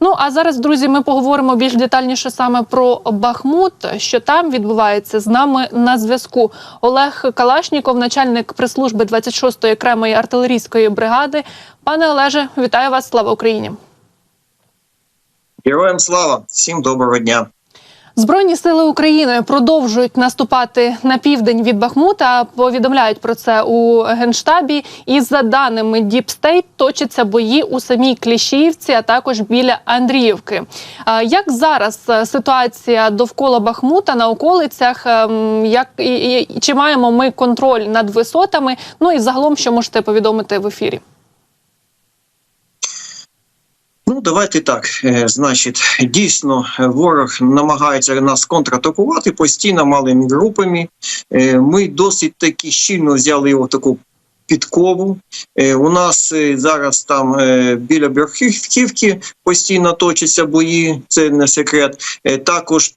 Ну а зараз, друзі, ми поговоримо більш детальніше саме про Бахмут. Що там відбувається з нами на зв'язку. Олег Калашніков, начальник прес-служби 26-ї окремої артилерійської бригади. Пане Олеже, вітаю вас! Слава Україні! Героям слава! Всім доброго дня! Збройні сили України продовжують наступати на південь від Бахмута. Повідомляють про це у генштабі. І за даними State, точаться бої у самій Кліщіївці, а також біля Андріївки. Як зараз е, ситуація довкола Бахмута на околицях? Ем, Як і, і чи маємо ми контроль над висотами? Ну і загалом, що можете повідомити в ефірі? Ну, давайте так. Е, Значить, дійсно, ворог намагається нас контратакувати постійно малими групами. Е, Ми досить таки щільно взяли його таку. Підкову Е, у нас зараз там біля Берхівки постійно точаться бої, це не секрет. Також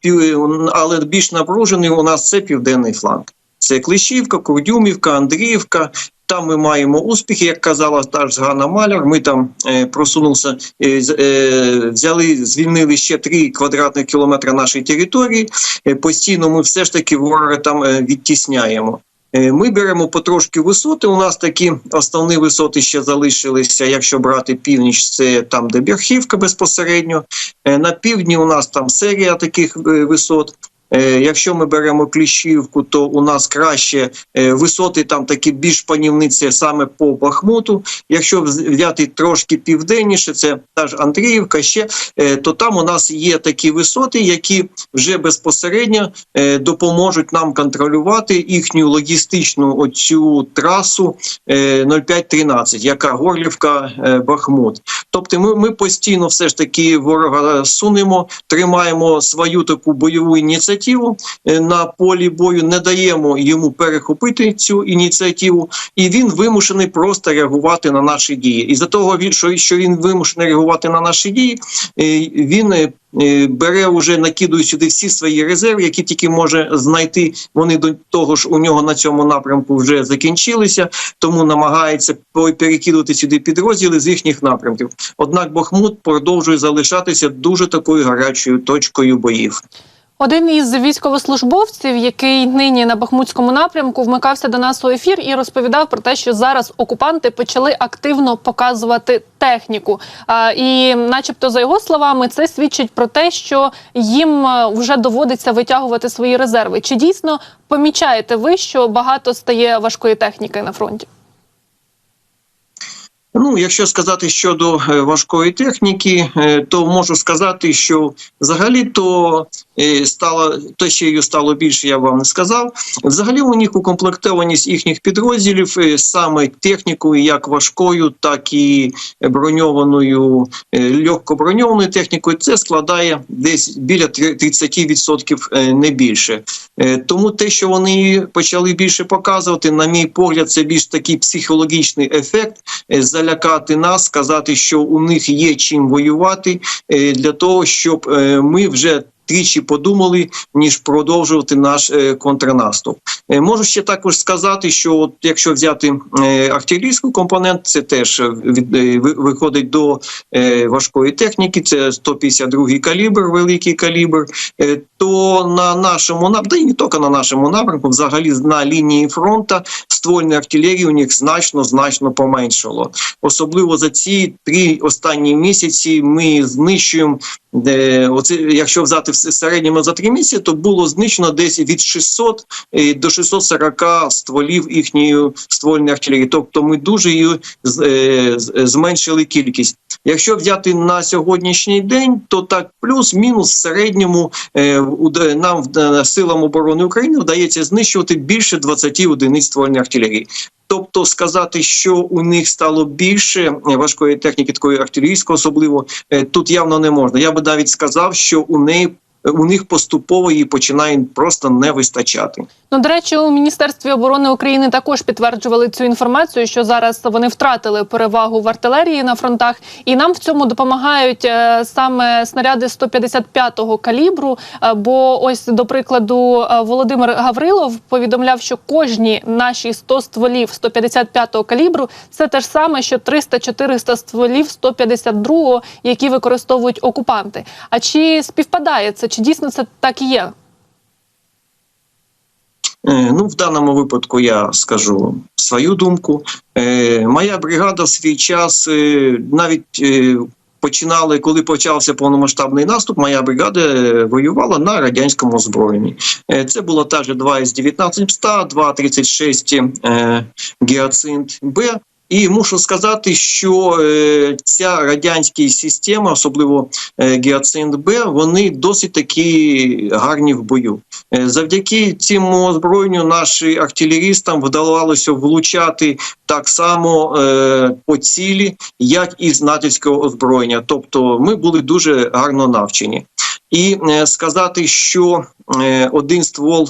але більш напружений у нас це південний фланг. Це Клещівка, Курдюмівка, Андріївка. Там ми маємо успіхи, як казала та ж Ганна Маляр. Ми там е, просунулися, е, е, взяли, звільнили ще 3 квадратних кілометри нашої території. Е, постійно ми все ж таки ворога там е, відтісняємо. Е, Ми беремо потрошки висоти. У нас такі основні висоти ще залишилися. Якщо брати північ, це там, де Берхівка безпосередньо. Е, На півдні у нас там серія таких е, висот. Е, Якщо ми беремо Кліщівку, то у нас краще е, висоти там такі більш панівні, це саме по Бахмуту. Якщо вз- взяти трошки південніше, це та ж Андріївка, ще е, то там у нас є такі висоти, які вже безпосередньо допоможуть нам контролювати їхню логістичну оцю трасу е, 0513, яка Горлівка Бахмут. Тобто, ми, ми постійно все ж таки ворога сунемо, тримаємо свою таку бойову ініціативу е, на полі бою, не даємо йому перехопити цю ініціативу, і він вимушений просто реагувати на наші дії. І за того, що, він вимушений реагувати на наші дії, е, він е, бере уже накидує сюди всі свої резерви, які тільки може знайти. Вони до того ж у нього на цьому напрямку вже закінчилися, тому намагається перекидувати сюди підрозділи з їхніх напрямків. Однак Бахмут продовжує залишатися дуже такою гарячою точкою боїв. Один із військовослужбовців, який нині на Бахмутському напрямку, вмикався до нас у ефір і розповідав про те, що зараз окупанти почали активно показувати техніку. І, начебто, за його словами, це свідчить про те, що їм е, вже доводиться витягувати свої резерви. Чи дійсно помічаєте ви, що багато стає важкої техніки на фронті? Ну, якщо сказати щодо е, важкої техніки, е, то можу сказати, що взагалі то е, стало те, що її стало більше, я вам не сказав. Взагалі у них укомплектованість їхніх підрозділів саме технікою, як важкою, так і броньованою е, легкоброньованою технікою, це складає десь біля 30% е, не більше. Тому те, що вони почали більше показувати, на мій погляд, це більш такий психологічний ефект е, залякати нас, сказати, що у них є чим воювати е, для того, щоб е, ми вже. Тричі подумали, ніж продовжувати наш е, контрнаступ. Е, можу ще також сказати, що от, якщо взяти е, артилерійський компонент, це теж виходить до важкої техніки. Це 152-й калібр, великий калібр. То на нашому нап- да і не тільки на нашому напрямку, взагалі на лінії фронту ствольної артилерії у них значно значно поменшало. Особливо за ці три останні місяці ми знищуємо. Оце, якщо взяти в середньому за три місяці, то було знищено десь від 600 е, до 640 стволів їхньої ствольної артилерії. Тобто ми дуже її е, з- зменшили кількість. Якщо взяти на сьогоднішній день, то так плюс-мінус в середньому е, нам е, силам оборони України вдається знищувати більше 20 одиниць ствольної артилерії. Тобто сказати, що у них стало більше е, важкої техніки, такої артилерійської, особливо тут явно не можна. Я би навіть сказав, що у неї у них поступово її починає просто не вистачати. Ну, до речі, у міністерстві оборони України також підтверджували цю інформацію, що зараз вони втратили перевагу в артилерії на фронтах, і нам в цьому допомагають е, саме снаряди 155-го калібру. Е, бо ось до прикладу е, Володимир Гаврилов повідомляв, що кожні наші 100 стволів 155-го калібру це те ж саме, що 300-400 стволів 152-го, які використовують окупанти. А чи співпадає це? Чи дійсно це так і є? Е, Ну, в даному випадку я скажу свою думку. Е, Моя бригада в свій час е, навіть починали, коли почався повномасштабний наступ, моя бригада воювала на радянському озброєнні. Це було та ж 2 з 19 236 е, Гіацинт Б. І мушу сказати, що е, ця радянська система, особливо е, Гіацинт Б, вони досить такі гарні в бою. Е, Завдяки цьому озброєнню нашим артилерістам вдавалося влучати так само е, по цілі, як і з натівського озброєння. Тобто ми були дуже гарно навчені. І сказати, що один ствол.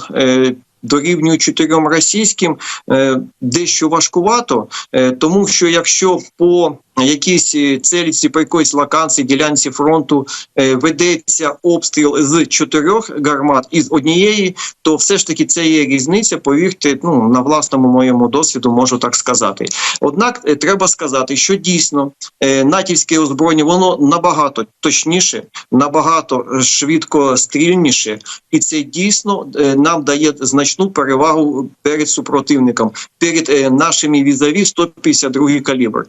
Дорівнює чотирьом російським е, дещо важкувато, е, тому що якщо по якійсь е, целіці по якоїсь локації, ділянці фронту е, ведеться обстріл з чотирьох гармат із однієї, то все ж таки це є різниця. Повірте, ну на власному моєму досвіду можу так сказати. Однак е, треба сказати, що дійсно е, натівське озброєння воно набагато точніше, набагато швидко стрільніше, і це дійсно е, нам дає значну перевагу перед супротивником, перед е, нашими візаві 152 калібр.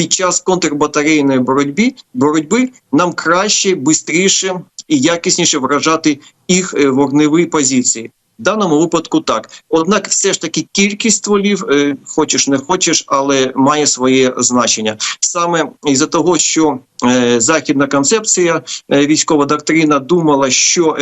Під час контрбатарейної боротьби боротьби нам краще, швидше і якісніше вражати їх е, вогневі позиції. В даному випадку так. Однак, все ж таки, кількість стволів, е, хочеш не хочеш, але має своє значення. Саме із-за того, що е, західна концепція, військова доктрина думала, що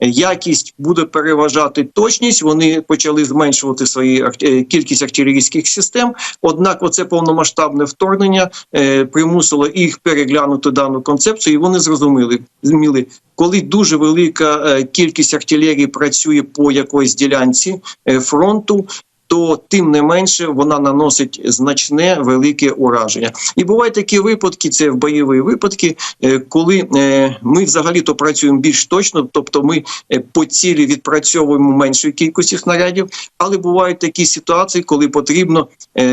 якість буде переважати точність. Вони почали зменшувати свої е, кількість артилерійських систем. Однак, оце повномасштабне вторгнення е, примусило їх переглянути дану концепцію, і вони зрозуміли, зміли, коли дуже велика е, кількість артилерії працює по якоїсь ділянці фронту. То тим не менше вона наносить значне велике ураження, і бувають такі випадки. Це в бойові випадки, е, коли е, ми взагалі то працюємо більш точно, тобто ми е, по цілі відпрацьовуємо меншої кількості снарядів, але бувають такі ситуації, коли потрібно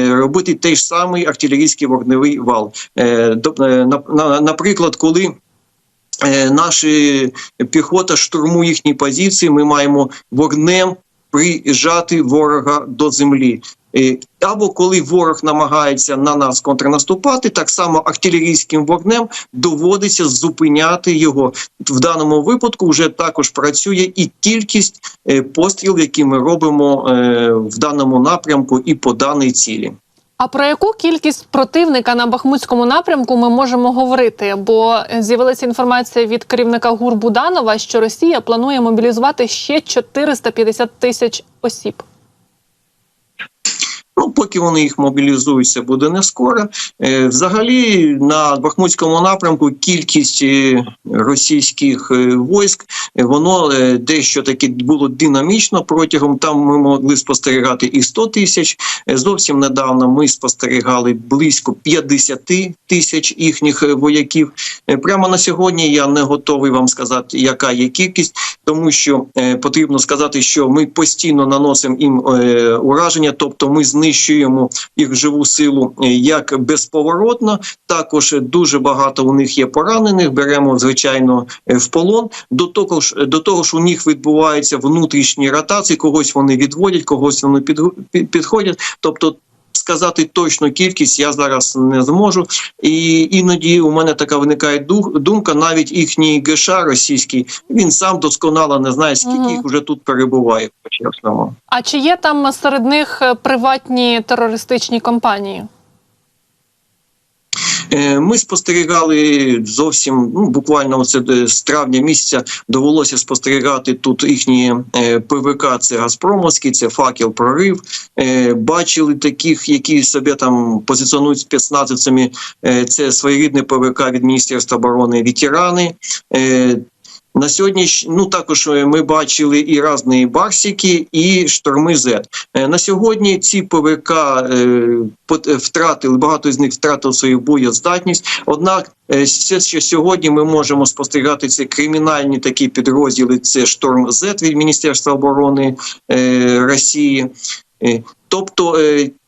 робити той ж самий артилерійський вогневий вал. Наприклад, коли наші піхота штурмує їхні позиції, ми маємо вогнем прижати ворога до землі. Е, Або коли ворог намагається на нас контрнаступати, так само артилерійським вогнем доводиться зупиняти його. В даному випадку вже також працює і кількість е, пострілів, які ми робимо е, в даному напрямку і по даній цілі. А про яку кількість противника на Бахмутському напрямку ми можемо говорити? Бо з'явилася інформація від керівника ГУР Буданова, що Росія планує мобілізувати ще 450 тисяч осіб. Ну, поки вони їх мобілізують, це буде не скоро. Е, Взагалі на Бахмутському напрямку кількість е, російських е, військ е, воно дещо таки було динамічно протягом. Там ми могли спостерігати і 100 тисяч. Зовсім недавно ми спостерігали близько 50 тисяч їхніх вояків. Прямо на сьогодні я не готовий вам сказати, яка є кількість, тому що потрібно сказати, що ми постійно наносимо їм ураження, тобто ми знищуємо їх живу силу е, як безповоротно. Також дуже багато у них є поранених. Беремо звичайно е, в полон. До того ж, до того ж, у них відбуваються внутрішні ротації. Когось вони відводять, когось вони підходять. Тобто. Сказати точну кількість я зараз не зможу, і іноді у мене така виникає дух думка. Навіть їхній ГШ російський він сам досконало не знає, скільки Мгм. їх вже тут перебуває. По-чесному. А чи є там серед них приватні терористичні компанії? Е, Ми спостерігали зовсім ну, буквально оце з травня місяця довелося спостерігати тут їхні е, ПВК. Це Газпромовський, це факел прорив. Е, Бачили таких, які себе там позиціонують спецназовцями. Е, Це своєрідне ПВК від Міністерства оборони ветерани. На сьогодні ну також е, ми бачили і різні барсики, і шторми. Е, На сьогодні ці ПВК е, е, втратили багато з них втратили свою боєздатність. Однак, все, що сьогодні ми можемо спостерігати, це кримінальні такі підрозділи. Це шторм Z від Міністерства оборони Росії. Тобто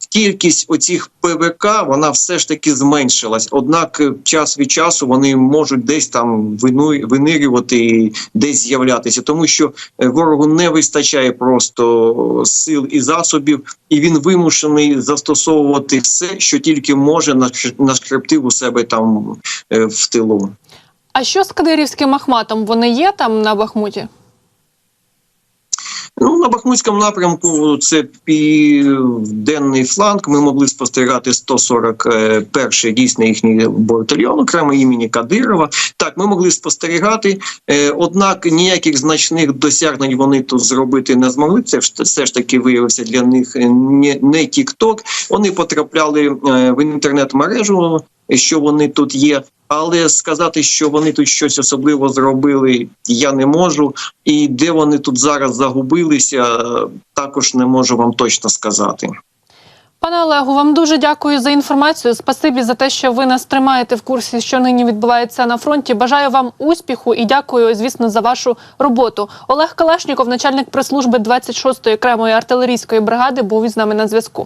кількість оцих ПВК вона все ж таки зменшилась. Однак е, час від часу вони можуть десь там винирювати і десь з'являтися, тому що е, ворогу не вистачає просто сил і засобів, і він вимушений застосовувати все, що тільки може наш- нашкрептив у себе там е, в тилу. А що з Кадирівським Ахматом? Вони є там на Бахмуті? Ну, на Бахмутському напрямку це південний фланг. Ми могли спостерігати 141 дійсний їхній батальйон, окремо імені Кадирова. Так, ми могли спостерігати, е, однак ніяких значних досягнень вони тут зробити не змогли. Це все ж таки виявився для них е, не, TikTok. Вони потрапляли е, в інтернет-мережу, що вони тут є. Але сказати, що вони тут щось особливо зробили, я не можу. І де вони тут зараз загубилися, також не можу вам точно сказати. Пане Олегу, вам дуже дякую за інформацію. Спасибі за те, що ви нас тримаєте в курсі, що нині відбувається на фронті. Бажаю вам успіху і дякую, звісно, за вашу роботу. Олег Калашніков, начальник прес-служби 26-ї окремої артилерійської бригади, був із нами на зв'язку.